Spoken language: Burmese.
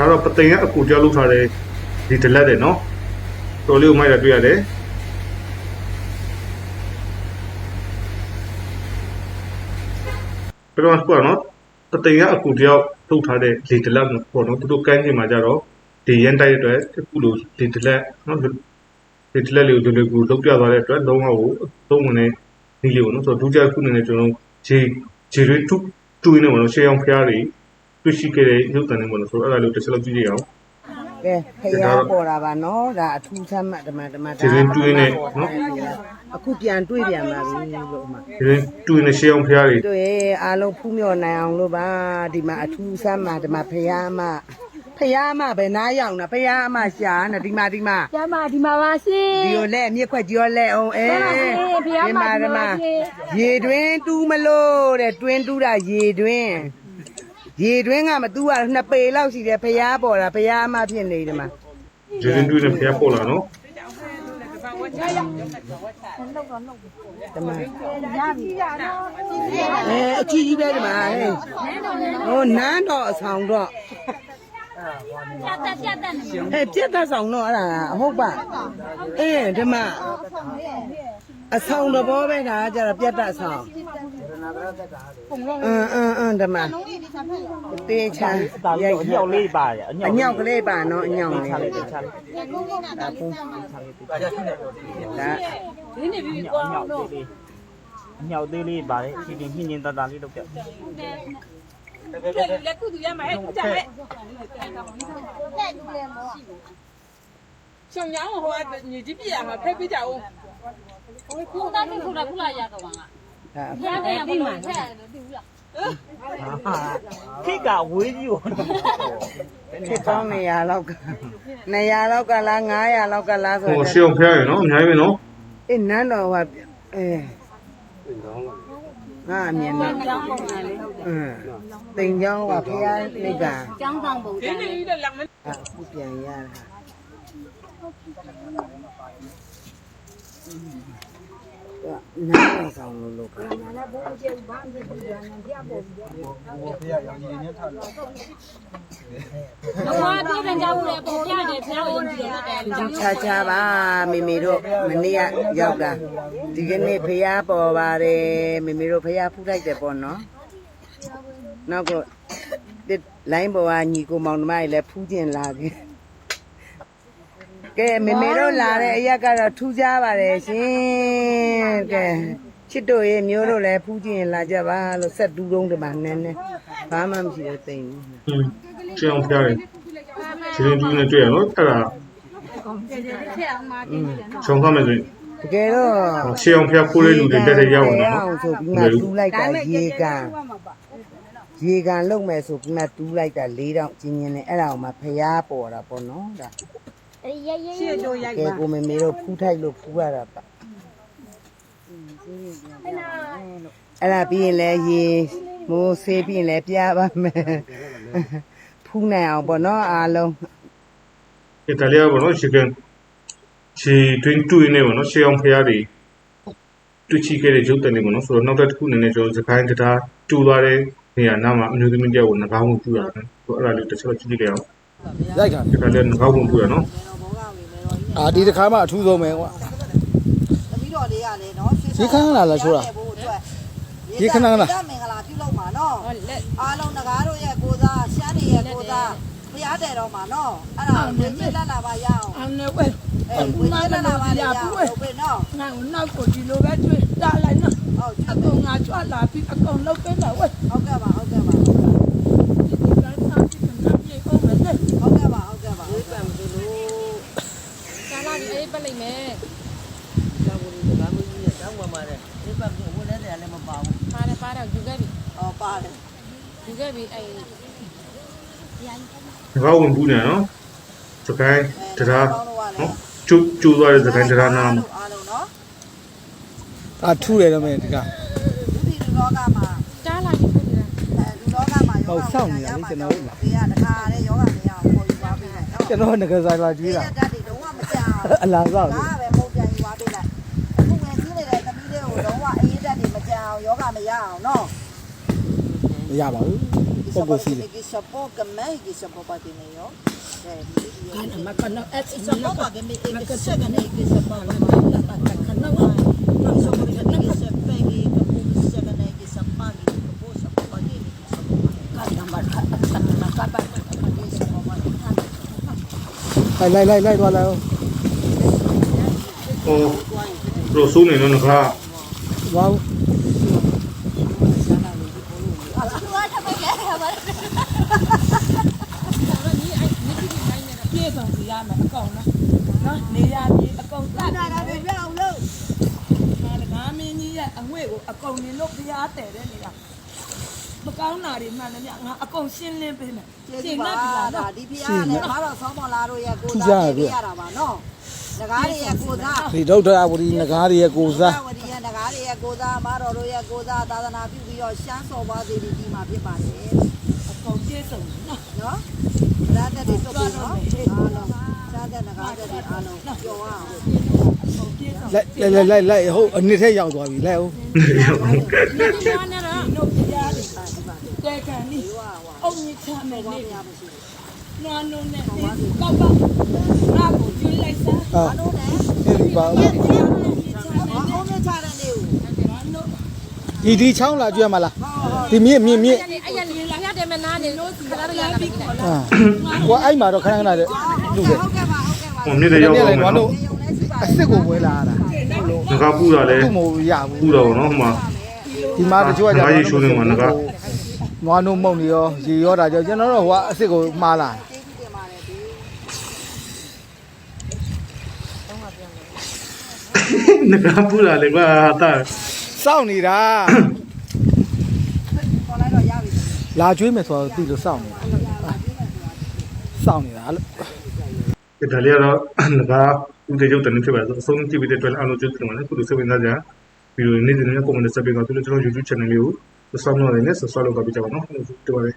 ဒါတော့ပသိမ်ကအကူကြောက်လောက်ထားတဲ့ဒီဒလက်တယ်နော်တော်လေးကိုမိုက်တာတွေ့ရတယ်ပြတော့ပေါ့နော်ပသိမ်ကအကူကြောက်လောက်ထားတဲ့ဒီဒလက်ပေါ့နော်သူတို့ကမ်းခြေမှာကြတော့ဒီရန်တိုက်တဲ့အတွက်အခုလိုဒီဒလက်နော်ဒီဒလက်လေးကိုဒီလိုကိုလောက်ပြသွားတဲ့အတွက်လုံးဝကိုသုံးဝင်နေဒီလေးကိုနော်ဆိုတော့ဒုတိယခုအနေနဲ့ကျွန်တော်ဂျေဂျေတွေတူတူနေမှာနော်ရှေးအောင်ဖျားတွေ တွေ့ရှိခဲ့တဲ့ရုပ်တံနေမှာနော်ဆိုတော့အဲ့ဒါလေးတစ်ချက်လောက်ကြည့်ကြည့်အောင်ကဲဖယားပေါ်တာပါနော်ဒါအထူးဆမ်းမှတ်ဓမ္မဓမ္မဒီရင်တွေးနေနော်အခုပြန်တွေးပြန်ပါပြီလို့မှဒီရင်တူနေရှေးအောင်ဖျားတွေတို့ရဲ့အားလုံးဖူးမြော်နိုင်အောင်လို့ပါဒီမှာအထူးဆမ်းမှတ်ဓမ္မဖယားမဖယားမပဲနားရောက်တာဖယားမရှာနေဒီမှာဒီမှာကျမဒီမှာပါရှင်ဒီကိုလက်မြက်ခွက်ကြောလက်အောင်အဲဟုတ်ပါရှင်ဖယားမဒီမှာပါရှင်ရေတွင်းတူးမလို့တဲ့တွင်းတူးတာရေတွင်း ရေတွင်းကမတူးရနှစ်ပေလောက်ရှိတယ်ဖျားပေါ်တာဖျားအမဖြစ်နေတယ်မှာဒီရင်တွေးနေဖျားပေါ်လာနော်တမအဲအချီကြီးပဲဒီမှာဟဲ့ဟိုနန်းတော်အဆောင်တော့ပြတ်တက်ပြတ်တက်နေဟဲ့ပြက်သက်ဆောင်တော့အဲ့ဒါအဟုတ်ပါအေးဒီမှာအဆောင်တဘောပဲဒါကကြတော့ပြက်သက်ဆောင် အင်းအင်းအင်းဒီမှာတေးချာရိုက်အညောက်လေးပါတယ်အညောအက်ညောက်ကလေးပါနော်အညောက်လေးချလေးချလေးဒါပူဒါအညောက်သေးလေးအညောက်သေးလေးပါတယ်ဖြင်းဖြင်းညင်ညင်တတလေးလုပ်ပြလက်ကုသူရမှာဟဲ့ကြမဲ့ဆောင်ရောင်းဟိုကညကြီးပြရမှာဖက်ပြကြအောင်ခုသားတင်ခုလာခုလာရတော့ပါ ဒါဘုရားတရားဘုရားထက်တယ်တူလားခိကဝေးကြီးကိုဖြစ်ပေါင်း200လောက်က200လောက်ကလား900လောက်ကလားဆိုဟိုတော့ရှေးအောင်ဖျားရနော်အများကြီးပဲနော်အေးနန်းတော်ကအဲငါအမြင်တော့ကျောင်းပုံစံလေးအင်းတိမ်ချောင်းကဖရားနိဗ္ဗာန်ကျောင်းဆောင်ပုံစံဒီနေ့လေးလည်းလက်မအခုပြန်ရတာ နန်းတော်ဆောင်လို့လို့ပါဘာပြောတဲ့ကြောင်းလဲပုံပြတယ်ဖျားဝင်ကြည့်တယ်ဒီချာချာပါမိမိတို့မနေ့ကရောက်တာဒီကနေ့ဖရားပေါ်ပါတယ်မိမိတို့ဖရားဖူးလိုက်တယ်ပေါ့နော်နောက်ကလိုင်းပေါ်ကညီကိုမောင်နှမတွေလည်းဖူးကျင်လာခဲ့ ကဲမိမိတို့လာတဲ့အရက်ကတော့ထူးခြားပါတယ်ရှင်ကဲချစ်တို့ရဲ့မျိုးတို့လည်းဖူးကျင်လာကြပါလို့ဆက်တူးတုံးတမနည်းနည်းဘာမှမရှိတဲ့တိမ်ကြီးဟင်းရှေးအောင်ဖျားတယ်ဒီရင်တွေးနေတွေ့ရနော်အဲ့ဒါချောင်းခမယ်ဆိုရင်တကယ်တော့ရှေးအောင်ဖျားခိုးတဲ့လူတွေတက်တဲ့ရောက်နေနော်အောင်ဆိုပြီးမှတူးလိုက်တာရေကန်ရေကန်လုံမဲ့ဆိုပြီးမှတူးလိုက်တာ၄တောင်ကျင်းကျင်းနဲ့အဲ့ဒါကိုမှဖျားပေါ်တာပေါ့နော်ဒါအေး ရရရတို့ရိုက်ကဲကိုမေမေတို့ဖူးထိုက်လို့ဖူးရတာပါအဲ့ဒါပြီးရင်လည်းရေမိုးဆေးပြီးရင်လည်းပြပါမယ်ဖူးနိုင်အောင်ပေါ့နော်အားလုံးအီတလီယာပေါ့နော်ရှီကန်ချီတွင်းတူနေပေါ့နော်ရှေးအောင်ဖျားတွေတွေ့ချိခဲ့တဲ့ရုပ်တံနေပေါ့နော်ဆိုတော့နောက်တစ်ခုအနေနဲ့ကျွန်တော်စကိုင်းတရားတူသွားတဲ့နေရာနားမှာအမျိုးသမီးတယောက်ကိုငကောင်းဝင်ပြရတယ်ဆိုတော့အဲ့ဒါလေးတစ်ချက်လောက်ကြည့်ကြည့်ကြအောင်ရိုက်တာဒီကလည်းငကောင်းဝင် ပြရနော်အာဒီတစ်ခါမှအထူးဆုံးပဲကွာသမီးတော်လေးကလည်းနော်ရေခဏလာလားဆိုတာရေခဏလားမင်္ဂလာပြုလုပ်မှာနော်အားလုံးငကားတို့ရဲ့ကိုသားရှမ်းတွေရဲ့ကိုသားဖျားတယ်တော့မှာနော်အဲ့ဒါကိုဝင်ကြည့်လက်လာပါရအောင်အမ်နဲ့ဝဲအဲဝင်ကြည့်လက်လာပါရအောင်ဟုတ်ပြီနော်ငါနောက်ကိုဒီလိုပဲတွေ့တာလိုက်နော်ဟုတ်အကောင်ငါချွတ်လာပြီးအကောင်လောက်ပေးလာဝဲဟုတ်ကဲ့ပါဟုတ်ကဲ့ပါဒီကန်းသားဒီကန်းပြေအောင်မယ်နဲ့ဟုတ်ကဲ့ပါဟုတ်ကဲ့ပါဟုတ်ကဲ့ပါ ကျန်လာဒီအေးပလိမ့်မယ်ပါတယ်ပါတယ်ယူခဲ့ပြီဟောပါတယ်ယူခဲ့ပြီအဲ့ငကောင်းဝင်ပြနေနော်စကိုင်းတရားနော်ကျူကျူသွားတဲ့စကိုင်းတရားနာမှာအားလုံးနော်အာထူတယ်တော့မယ်ဒီကလူဒီလူလောကမှာကြားလာပြီဖြစ်နေတာအဲလူလောကမှာယောဂဒီကတခါတဲ့ယောဂမရအောင်ပေါ်ယူပါပေးလိုက်နော်ကျွန်တော်ငကစားလာကြွေးတာဓာတ်တွေတော့မကြောက် အလားစောက်ဒါပဲမဟုတ်ပြန်ယူသွားပေးလိုက်အခုငယ်ကြီးနေတဲ့သမီးလေးကိုတော့အရေးတက်နေမကြအောင်ယောဂမရအောင်နော်မရပါဘူးပုံကိုစီးတယ်ကိစပေါကမဲကိစပေါပါတင်နေရောကန်မကနောအဲ့စမပါကမဲကိစကနေကိစပေါလာတာကနောဘာစမကနောစပေကိကပူစကနေကိစပါကိကပူစပါကိကိစပါကန်မကတ်တမကပါ lại lại lại lại vào lại không ယ်ဗျငါအကောင်ရှင်းလင်းပေးမယ်ကျေးရှဇူးင်းပါနေပြီလားဒါနော်ဒီဖျားနဲ့မတော်ဆောင်းမလာတို့ရဲ့ကိုသားပြရတာပါ နော်ငကားတွေရဲ့ကိုသားဒီဒုဋ္ဌာဝရီငကားတွေရဲ့ကိုစားဝရီရဲ့ငကားတွေရဲ့ကိုသားမတော်တို့ရဲ့ကိုသားသာသနာပြုပြီးတော့ရှမ်းစော်ပါသေးဒီဒီမှာဖြစ်ပါတယ်အကောင်ပြေဆုံးနော်နော်ဒါတက်တွေတုတ်ပြီးနော်အားလုံးစားတဲ့ငကားတဲ့အားလုံးကြော်အောင်အကောင်ပြေဆုံးလိုက်လိုက်လိုက်လိုက်ဟုတ်အနစ်ထဲရောက်သွားပြီလိုက်ဟုတ်ကျွမ်းနေတော့တို့ဖျားတယ်တဲကန်နီအုံကြီးချမယ်နေ နွားနုံနဲ့ကောက်ပါငါ့ကိုကျွေးလိုက်စမ်းအာတို့နဲ့ဒီပါအောင်းမြချတဲ့နေကိုဒီဒီချောင်းလာကြွရမလားဒီမြင့်မြင့်မြင့်အဲ့ရလေဖျားတယ်မနာနေလို့ခလာရရတာပြီခေါ်လာအာဟိုအဲ့မှာတော့ခဏခဏတဲ့လူတွေဟုတ်ကဲ့ပါဟုတ်ကဲ့ပါဟိုမြစ်တွေရောက်တတော့ည်းမယ်လည်းနော်တို့အစ်စ်ကိုဝဲလာတာငါပူတာလဲသူ့မို့ရဘူးပူတော့နော်ဟိုမှာဒီမှာတချို့ကငါရေရှိုးနေမှာငါ နွားနို့မုံနေရောရေရောတာကြောင့်ကျွန်တော်တို့ဟိုကအစ်စ်ကိုမှားလာငါပူတာလေကွာတာစောင့်နေတာခေါ်လိုက်တော့ရပြီလာကျွေးမယ်ဆိုတော့သိလို့စောင့်နေတာစောင့်နေတာလို့ဒါလေးကတော့ငါဦးတေကျုပ်တန်းဖြစ်ပါဆိုအဆုံးကြည့်ပြီးတဲ့အတွက်အားလုံးကျေးဇူးတင်ပါတယ်ခုလိုစိတ်ဝင်စားကြဗီဒီယိုနေ့စဉ်နဲ့ပုံမှန်ဆက်ပြီးတော့ကျွန်တော် YouTube channel လေးကို subscribe လုပ်နေနဲ့ subscribe